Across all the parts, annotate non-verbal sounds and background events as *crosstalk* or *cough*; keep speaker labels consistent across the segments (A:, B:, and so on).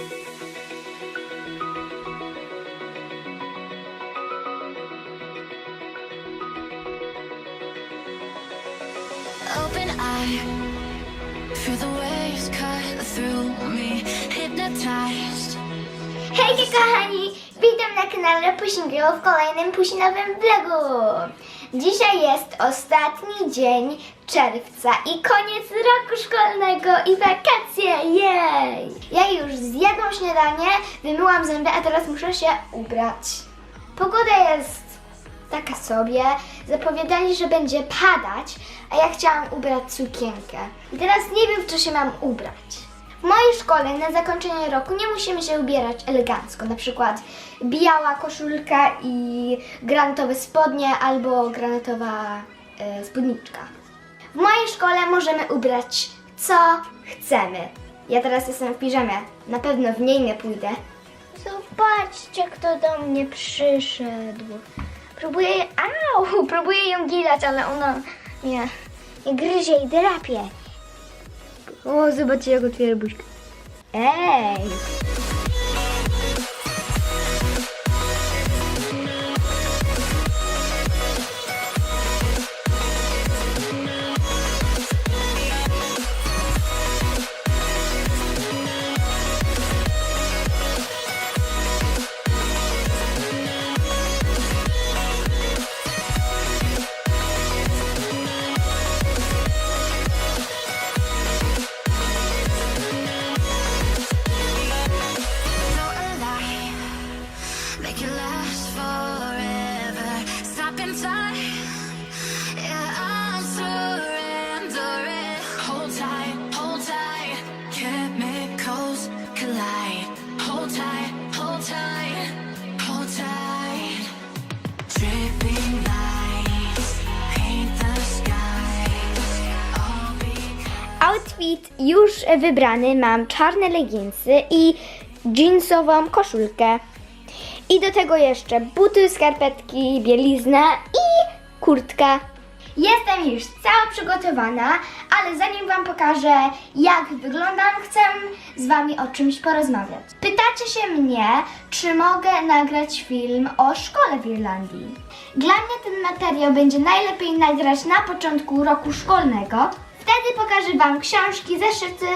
A: Open eye, feel the waves cut through me, hypnotized.
B: Hejcie kochani! Witam na kanale Pushing Girl w kolejnym pusinowym vlogu. Dzisiaj jest ostatni dzień czerwca i koniec roku szkolnego i wakacje, jej! Ja już zjadłam śniadanie, wymyłam zęby, a teraz muszę się ubrać. Pogoda jest taka sobie. Zapowiadali, że będzie padać, a ja chciałam ubrać sukienkę. I teraz nie wiem, w co się mam ubrać. W mojej szkole na zakończenie roku nie musimy się ubierać elegancko. Na przykład biała koszulka i granatowe spodnie albo granatowa e, spódniczka. W mojej szkole możemy ubrać co chcemy. Ja teraz jestem w piżamie. Na pewno w niej nie pójdę. Zobaczcie, kto do mnie przyszedł. Próbuję, au, *laughs* próbuję ją gilać, ale ona mnie gryzie i drapie. O, zobaczcie jak otwiera buźkę. Ej! Outfit już wybrany. Mam czarne leginsy i jeansową koszulkę. I do tego jeszcze buty, skarpetki, bielizna i kurtka. Jestem już cała przygotowana, ale zanim Wam pokażę, jak wyglądam, chcę z Wami o czymś porozmawiać. Pytacie się mnie, czy mogę nagrać film o szkole w Irlandii. Dla mnie ten materiał będzie najlepiej nagrać na początku roku szkolnego. Wtedy pokażę Wam książki, zeszyty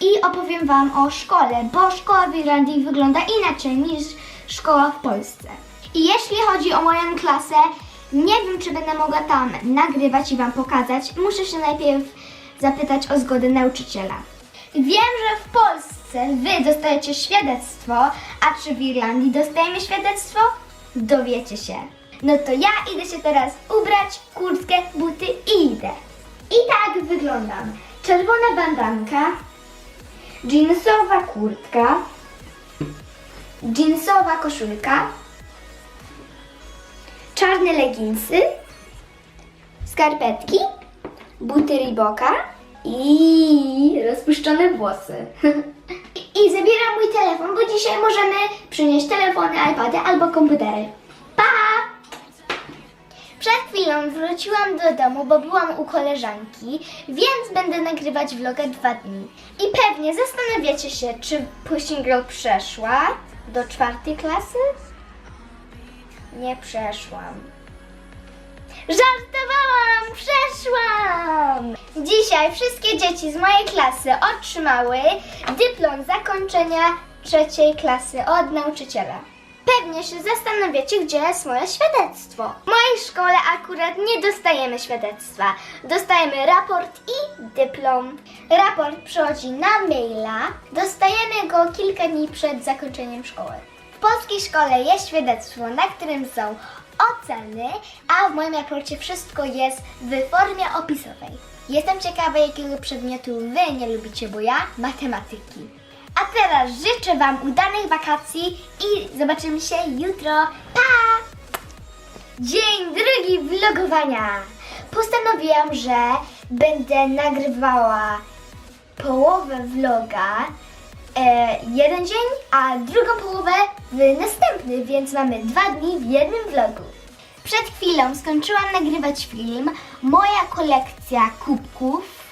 B: i opowiem Wam o szkole, bo szkoła w Irlandii wygląda inaczej niż szkoła w Polsce. I jeśli chodzi o moją klasę, nie wiem, czy będę mogła tam nagrywać i Wam pokazać. Muszę się najpierw zapytać o zgodę nauczyciela. Wiem, że w Polsce Wy dostajecie świadectwo, a czy w Irlandii dostajemy świadectwo? Dowiecie się. No to ja idę się teraz ubrać, kurtkę, buty i idę. I tak wyglądam. Czerwona bandanka, jeansowa kurtka, jeansowa koszulka, czarne leginsy, skarpetki, buty Reeboka i rozpuszczone włosy. *laughs* I zabieram mój telefon, bo dzisiaj możemy przynieść telefony, iPady albo komputery. Pa! Przed chwilą wróciłam do domu, bo byłam u koleżanki, więc będę nagrywać vloga dwa dni. I pewnie zastanawiacie się, czy Pushing Girl przeszła do czwartej klasy? Nie przeszłam. Żartowałam! Przeszłam! Dzisiaj wszystkie dzieci z mojej klasy otrzymały dyplom zakończenia trzeciej klasy od nauczyciela. Pewnie się zastanawiacie, gdzie jest moje świadectwo. W mojej szkole akurat nie dostajemy świadectwa. Dostajemy raport i dyplom. Raport przychodzi na maila. Dostajemy go kilka dni przed zakończeniem szkoły. W polskiej szkole jest świadectwo, na którym są oceny, a w moim raporcie wszystko jest w formie opisowej. Jestem ciekawa, jakiego przedmiotu Wy nie lubicie, bo ja matematyki. Teraz życzę Wam udanych wakacji i zobaczymy się jutro. Pa! Dzień drugi vlogowania. Postanowiłam, że będę nagrywała połowę vloga e, jeden dzień, a drugą połowę w następny, więc mamy dwa dni w jednym vlogu. Przed chwilą skończyłam nagrywać film Moja kolekcja kubków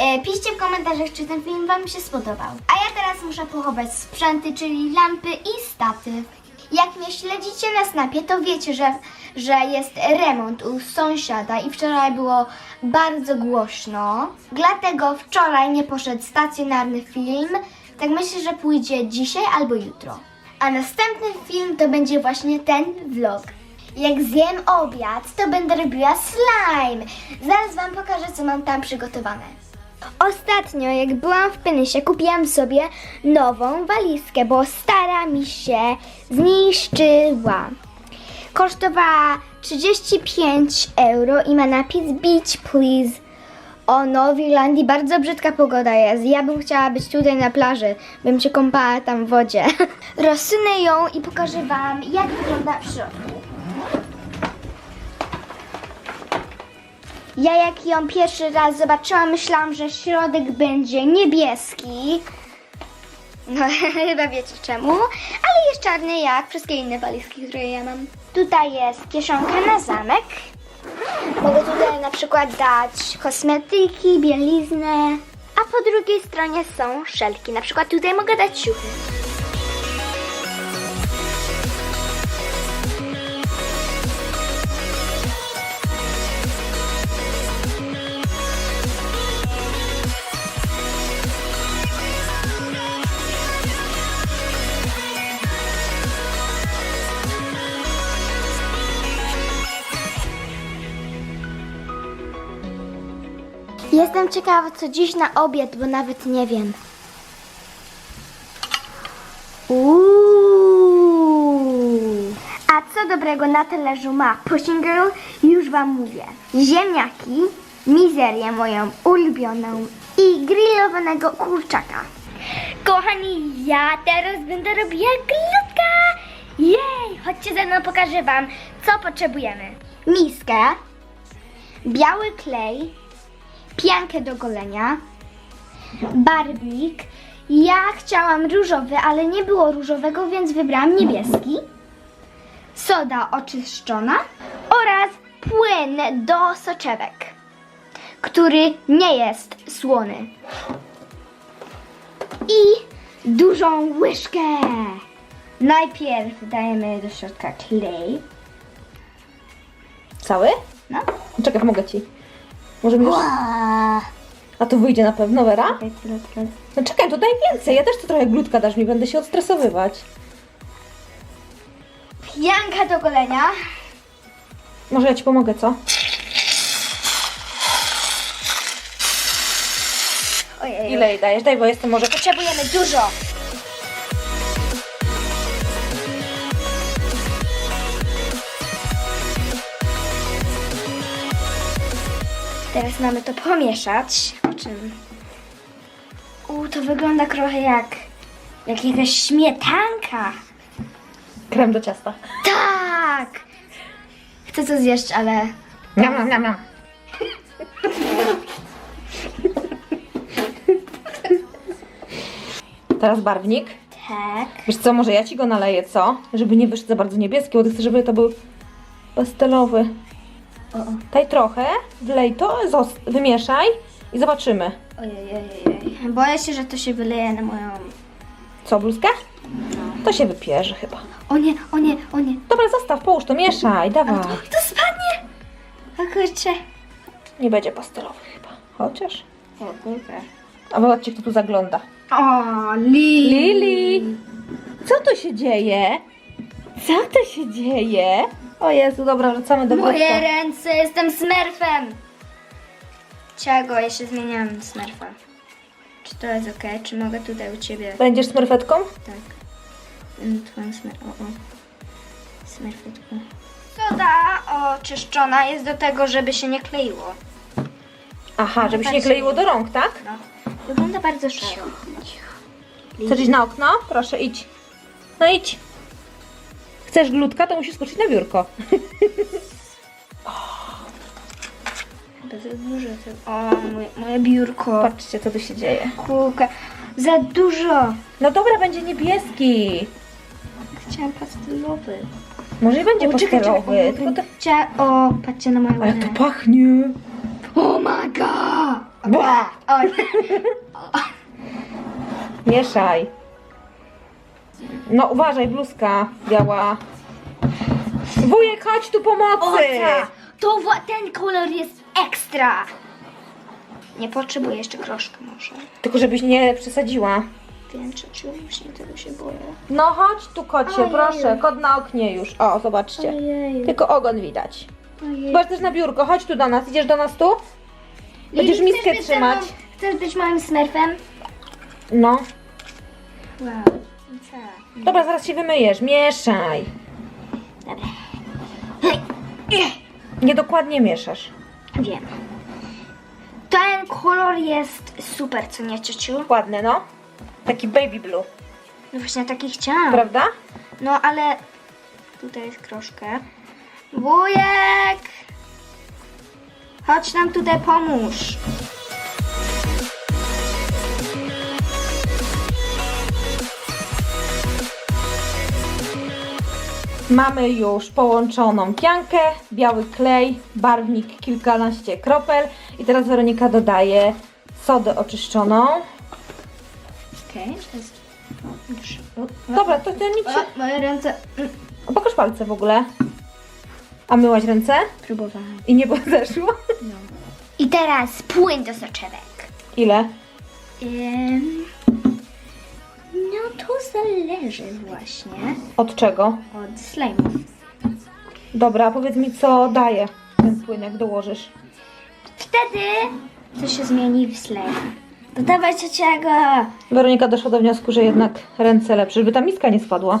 B: E, piszcie w komentarzach, czy ten film Wam się spodobał. A ja teraz muszę pochować sprzęty, czyli lampy i statyw. Jak mnie śledzicie na snapie, to wiecie, że, że jest remont u sąsiada i wczoraj było bardzo głośno. Dlatego wczoraj nie poszedł stacjonarny film. Tak myślę, że pójdzie dzisiaj albo jutro. A następny film to będzie właśnie ten vlog. Jak zjem obiad, to będę robiła slime. Zaraz Wam pokażę, co mam tam przygotowane. Ostatnio, jak byłam w Pynysie, kupiłam sobie nową walizkę, bo stara mi się zniszczyła. Kosztowała 35 euro i ma napis Beach Please. O, no, w bardzo brzydka pogoda jest. Ja bym chciała być tutaj na plaży. Bym się kąpała tam w wodzie. *laughs* Rozsunę ją i pokażę Wam, jak wygląda w środku. Ja jak ją pierwszy raz zobaczyłam, myślałam, że środek będzie niebieski. No *laughs* chyba wiecie czemu, ale jest czarny jak wszystkie inne walizki, które ja mam. Tutaj jest kieszonka na zamek. Mogę tutaj na przykład dać kosmetyki, bieliznę, a po drugiej stronie są szelki. Na przykład tutaj mogę dać ciuchy. Jestem ciekawa, co dziś na obiad, bo nawet nie wiem. Uuu. A co dobrego na talerzu ma Pushing Girl? Już Wam mówię. Ziemniaki, mizerię moją ulubioną i grillowanego kurczaka. Kochani, ja teraz będę robiła glutka. Jej! Chodźcie ze mną, pokażę Wam, co potrzebujemy. Miskę, biały klej, piankę do golenia, barbik. Ja chciałam różowy, ale nie było różowego, więc wybrałam niebieski. Soda oczyszczona oraz płyn do soczewek, który nie jest słony. I dużą łyżkę. Najpierw dajemy do środka klej.
C: Cały?
B: No.
C: Czekaj, pomogę ci. Może.
B: Wow.
C: A to wyjdzie na pewno, Wera? No czekaj, to daj więcej. Ja też to trochę glutka dasz mi, będę się odstresowywać.
B: Pianka do golenia.
C: Może ja ci pomogę, co?
B: Ojej.
C: Ile jej dajesz? Daj, bo jestem może...
B: Potrzebujemy dużo. Teraz mamy to pomieszać. O czym? U, to wygląda trochę jak, jak jakaś śmietanka.
C: Krem do ciasta.
B: Tak! Chcę to zjeść, ale
C: Miam, miam, miam, miam. Teraz barwnik.
B: tak.
C: Wiesz co, może ja ci go naleję, co? Żeby nie wyszedł za bardzo niebieski, bo ty chcesz, żeby to był pastelowy. Daj trochę, wlej to, wymieszaj i zobaczymy.
B: Ojej, ojej. Boję się, że to się wyleje na moją...
C: Co, bluzkę? To się wypierze chyba.
B: O nie, o nie, o nie.
C: Dobra, zostaw, połóż to, mieszaj, dawaj.
B: To spadnie! O kurczę.
C: Nie będzie pastelowy chyba. Chociaż.
B: O kurczę.
C: A zobaczcie, kto tu zagląda.
B: O, Lili.
C: Lili! Co tu się dzieje? Co tu się dzieje? O Jezu, dobra, wracamy do
B: Moje
C: wózka.
B: ręce, jestem smurfem. Czego? Ja się zmieniam smurfa. Czy to jest ok? Czy mogę tutaj u ciebie?
C: Będziesz smurfetką?
B: Tak. Mm, Twoją smurf. O, o. Smurfetku. Soda oczyszczona jest do tego, żeby się nie kleiło.
C: Aha, żeby się nie kleiło do rąk, tak?
B: No. Wygląda bardzo szaro.
C: Chcesz iść na okno? Proszę, idź. No idź. Chcesz glutka, to musisz skoczyć na biurko.
B: Chyba za dużo. O, moje, moje biurko.
C: Patrzcie, co tu się dzieje.
B: Kulka. Za dużo.
C: No dobra, będzie niebieski.
B: Chciałam pastelowy.
C: Może i będzie
B: O, czekaj,
C: pastelowy.
B: czekaj, o,
C: Tylko to...
B: Chcia... o, patrzcie na moją
C: Ale to pachnie.
B: Oh my god!
C: Bła!
B: Oj, *laughs*
C: Mieszaj. No uważaj, bluzka biała. Wujek, chodź tu pomocy!
B: ta, to wła- ten kolor jest ekstra. Nie potrzebuję jeszcze kroszka może.
C: Tylko żebyś nie przesadziła.
B: Wiem, czy, czy właśnie tego się boję.
C: No chodź tu kocie,
B: Ojej.
C: proszę. Kot na oknie już. O, zobaczcie.
B: Ojej.
C: Tylko ogon widać.
B: Ojej.
C: Zobacz też na biurko, chodź tu do nas. Idziesz do nas tu? Będziesz
B: Lili,
C: miskę
B: chcesz być ze
C: trzymać.
B: Chcesz być moim smurfem?
C: No.
B: Wow.
C: Dobra, zaraz się wymyjesz. Mieszaj.
B: Dobra.
C: Niedokładnie mieszasz.
B: Wiem. Ten kolor jest super, co nie, ciociu?
C: Ładny, no. Taki baby blue,
B: No właśnie taki chciałam.
C: prawda?
B: No ale tutaj jest kroszkę. Wujek! Chodź nam tutaj pomóż.
C: Mamy już połączoną piankę, biały klej, barwnik kilkanaście kropel i teraz Weronika dodaje sodę oczyszczoną.
B: Okej, to jest...
C: Dobra, to, to nic się...
B: O, moje ręce... Mm,
C: Pokaż palce w ogóle. A myłaś ręce?
B: Próbowałam.
C: I nie zeszło?
B: I teraz płyn do soczewek.
C: Ile?
B: Ym, no to zależy właśnie
C: Od czego?
B: od slime'u.
C: Dobra, a powiedz mi co daje ten płyn, jak dołożysz.
B: Wtedy to się zmieni w slime. Dodawaj ciociego.
C: Weronika doszła do wniosku, że jednak ręce lepsze, żeby ta miska nie spadła.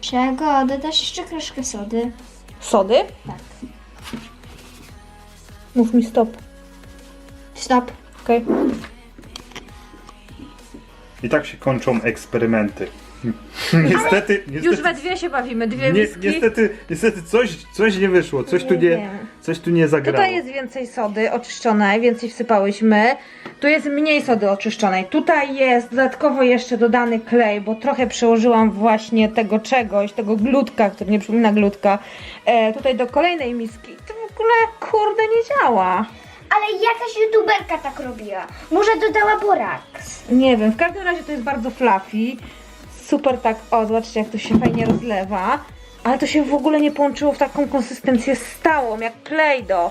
B: Czego? Dodasz jeszcze troszkę sody.
C: Sody?
B: Tak.
C: Mów mi stop.
B: Stop.
C: Okej.
D: I tak się kończą eksperymenty. *laughs* niestety, niestety,
C: dwie się bawimy, dwie
D: nie, niestety, niestety coś, coś nie wyszło, coś tu
C: Nie
D: nie,
C: wiem.
D: coś tu nie zagrało.
C: Tutaj jest więcej sody oczyszczonej, więcej wsypałyśmy. Tu jest mniej sody oczyszczonej. Tutaj jest dodatkowo jeszcze dodany klej, bo trochę przełożyłam właśnie tego czegoś, tego glutka, który nie przypomina glutka, e, tutaj do kolejnej miski. To w ogóle kurde nie działa.
B: Ale jakaś youtuberka tak robiła. Może dodała boraks.
C: Nie wiem, w każdym razie to jest bardzo fluffy. Super tak, o zobaczcie jak to się fajnie rozlewa. Ale to się w ogóle nie połączyło w taką konsystencję stałą, jak klej do.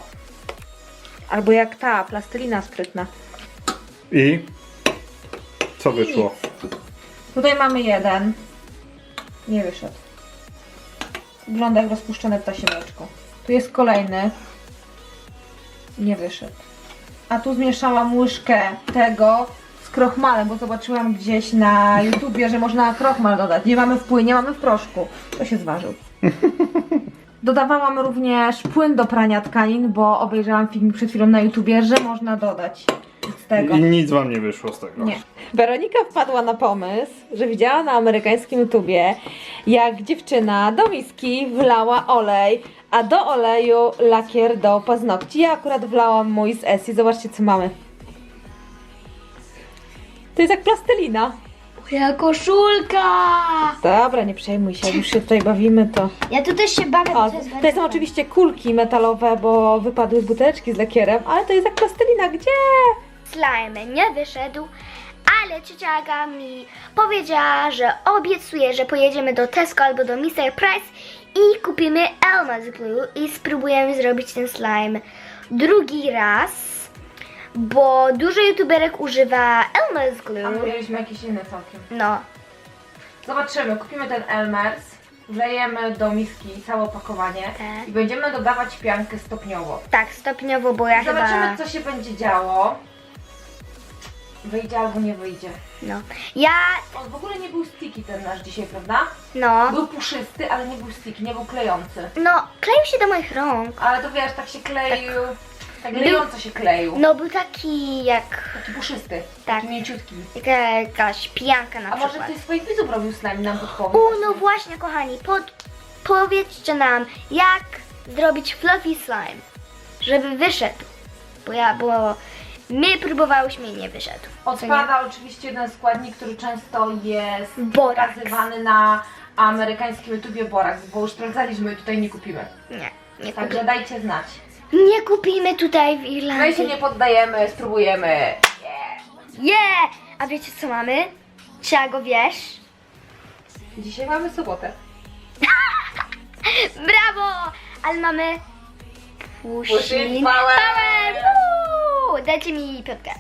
C: Albo jak ta plastelina sprytna.
D: I co wyszło?
C: Tutaj mamy jeden. Nie wyszedł. Wygląda jak rozpuszczone ptasie mleczko. Tu jest kolejny. Nie wyszedł. A tu zmieszałam łyżkę tego z krochmalem, bo zobaczyłam gdzieś na YouTubie, że można krochmal dodać. Nie mamy w płynie, mamy w proszku. To się zważył. *laughs* Dodawałam również płyn do prania tkanin, bo obejrzałam film przed chwilą na YouTubie, że można dodać tego.
D: I nic wam nie wyszło z tego.
C: Nie. Weronika wpadła na pomysł, że widziała na amerykańskim YouTubie, jak dziewczyna do miski wlała olej, a do oleju lakier do paznokci. Ja akurat wlałam mój z Essie. Zobaczcie, co mamy. To jest jak plastelina.
B: Moja koszulka!
C: Dobra, nie przejmuj się, jak już się tutaj bawimy, to...
B: Ja tu też się bawię,
C: O,
B: to jest
C: to
B: bardzo
C: są oczywiście kulki metalowe, bo wypadły buteleczki z lakierem, ale to jest jak plastelina. Gdzie?
B: Slime nie wyszedł, ale ciocia Aga mi powiedziała, że obiecuje, że pojedziemy do Tesco albo do Mr. Price i kupimy Elmer's Glue i spróbujemy zrobić ten slime drugi raz, bo dużo youtuberek używa Elmer's
C: A
B: Glue.
C: my mieliśmy jakiś inny całkiem.
B: No,
C: Zobaczymy, kupimy ten Elmers, wlejemy do miski całe opakowanie
B: Tak.
C: i będziemy dodawać piankę stopniowo.
B: tak, stopniowo, bo ja
C: Zobaczymy,
B: chyba...
C: co się będzie działo. Wyjdzie albo nie wyjdzie.
B: No, ja...
C: On w ogóle nie był sticky ten nasz dzisiaj, prawda?
B: No,
C: Był puszysty, ale nie był sticky, nie był klejący.
B: no, kleił się do moich rąk.
C: Ale to wiesz, tak się kleił, tak lejąco się kleił.
B: No, był taki jak...
C: Taki puszysty,
B: Tak.
C: taki mięciutki.
B: Jaka, jakaś pijanka na
C: A może
B: przykład.
C: ktoś z swoich widzów robił slime i nam podpowie?
B: U, no właśnie, kochani, pod, powiedzcie nam, jak zrobić fluffy slime, żeby wyszedł. Bo ja, bo my próbowałyśmy i nie wyszedł.
C: Odpada oczywiście jeden składnik, który często jest
B: Boraks.
C: pokazywany na amerykańskim YouTubie Borax, bo już sprawdzaliśmy i tutaj nie kupimy.
B: Nie, nie
C: Także
B: kupię.
C: dajcie znać.
B: Nie kupimy tutaj w
C: My się
B: Irlandii.
C: nie poddajemy, spróbujemy.
B: Yeah! A wiecie co mamy? Czego wiesz?
C: Dzisiaj mamy sobotę. *laughs*
B: Brawo! Ale mamy
C: Push it
B: Pushing
C: power!
B: Woo! Dajcie mi piątkę.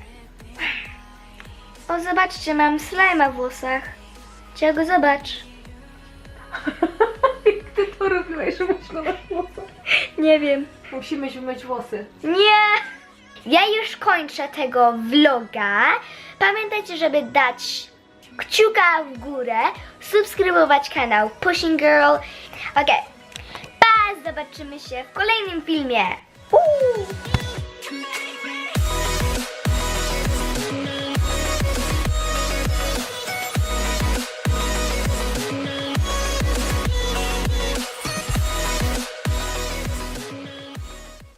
B: O, zobaczcie, mam slime w włosach. Czego zobacz? *laughs*
C: Jak ty to robiłeś, że myślę na włosach?
B: Nie wiem.
C: Musimy zmyć włosy.
B: Nie! Ja już kończę tego vloga. Pamiętajcie, żeby dać kciuka w górę, subskrybować kanał Pushing Girl. Ok, pa! Zobaczymy się w kolejnym filmie. Uuu.